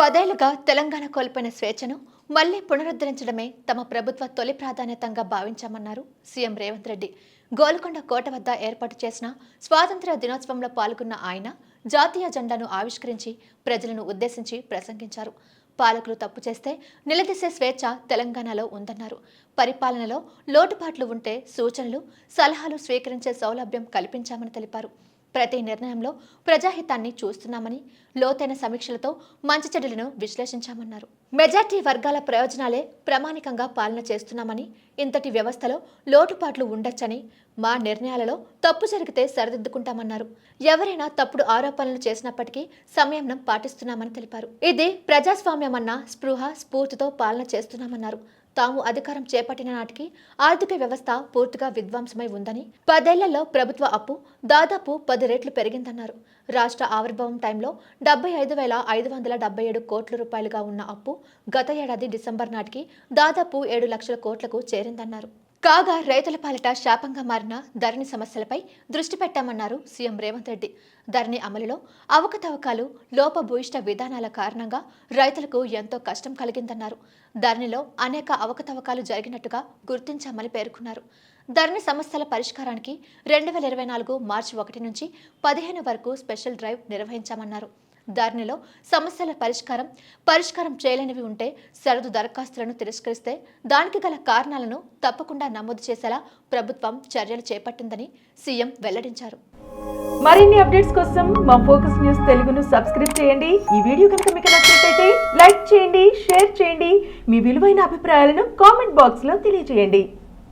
పదేళ్ళుగా తెలంగాణ కోల్పోయిన స్వేచ్ఛను మళ్ళీ పునరుద్ధరించడమే తమ ప్రభుత్వ తొలి ప్రాధాన్యతంగా భావించామన్నారు సీఎం రేవంత్ రెడ్డి. గోల్కొండ కోట వద్ద ఏర్పాటు చేసిన స్వాతంత్ర్య దినోత్సవంలో పాల్గొన్న ఆయన జాతీయ జెండాను ఆవిష్కరించి ప్రజలను ఉద్దేశించి ప్రసంగించారు. పాలకులు తప్పు చేస్తే నిలదీసే స్వేచ్ఛ తెలంగాణలో ఉందన్నారు. పరిపాలనలో లోటుపాట్లు ఉంటే సూచనలు సలహాలు స్వీకరించే సౌలభ్యం కల్పించామని తెలిపారు. ప్రతి నిర్ణయంలో ప్రజాహితాన్ని చూస్తున్నామని లోతైన సమీక్షలతో మంచి చెడులను విశ్లేషించామన్నారు. మెజార్టీ వర్గాల ప్రయోజనాలే ప్రామాణికంగా పాలన చేస్తున్నామని ఇంతటి వ్యవస్థలో లోటుపాట్లు ఉండొచ్చని మా నిర్ణయాలలో తప్పు జరిగితే సరిదిద్దుకుంటామన్నారు. ఎవరైనా తప్పుడు ఆరోపణలు చేసినప్పటికీ సంయమనం పాటిస్తున్నామని తెలిపారు. ఇది ప్రజాస్వామ్యమన్న స్పృహ స్ఫూర్తితో పాలన చేస్తున్నామన్నారు. తాము అధికారం చేపట్టిన నాటికి ఆర్థిక వ్యవస్థ పూర్తిగా విధ్వంసమై ఉందని పదేళ్ళలో ప్రభుత్వ అప్పు దాదాపు పది రెట్లు పెరిగిందన్నారు. రాష్ట్ర ఆవిర్భావం టైంలో డెబ్బై ఐదు వేల ఐదు వందల డెబ్బై ఏడు కోట్ల రూపాయలుగా ఉన్న అప్పు గత ఏడాది డిసెంబర్ నాటికి దాదాపు ఏడు లక్షల కోట్లకు చేరిందన్నారు. కాగా రైతుల పాలిట శాపంగా మారిన ధరణి సమస్యలపై దృష్టి పెట్టామన్నారు సీఎం రేవంత్ రెడ్డి. ధరణి అమలులో అవకతవకాలు లోపభూయిష్ట విధానాల కారణంగా రైతులకు ఎంతో కష్టం కలిగిందన్నారు. ధరణిలో అనేక అవకతవకాలు జరిగినట్టుగా గుర్తించామని పేర్కొన్నారు. ధరణి సమస్యల పరిష్కారానికి రెండు వేల ఇరవై నాలుగు మార్చి ఒకటి నుంచి పదిహేను వరకు స్పెషల్ డ్రైవ్ నిర్వహించామన్నారు. ధరణిలో సమస్యల పరిష్కారం పరిష్కారం చేయలేనివి ఉంటే సరదు దరఖాస్తులను తిరస్కరిస్తే దానికి గల కారణాలను తప్పకుండా నమోదు చేసేలా ప్రభుత్వం చర్యలు చేపట్టిందని సీఎం వెల్లడించారు. మరిన్ని అప్డేట్స్ కోసం మా ఫోకస్ న్యూస్ తెలుగును సబ్స్క్రైబ్ చేయండి. ఈ వీడియో కనుక మీకు నచ్చినట్లయితే లైక్ చేయండి షేర్ చేయండి. మీ విలువైన అభిప్రాయాలను కామెంట్ బాక్స్లో తెలియజేయండి.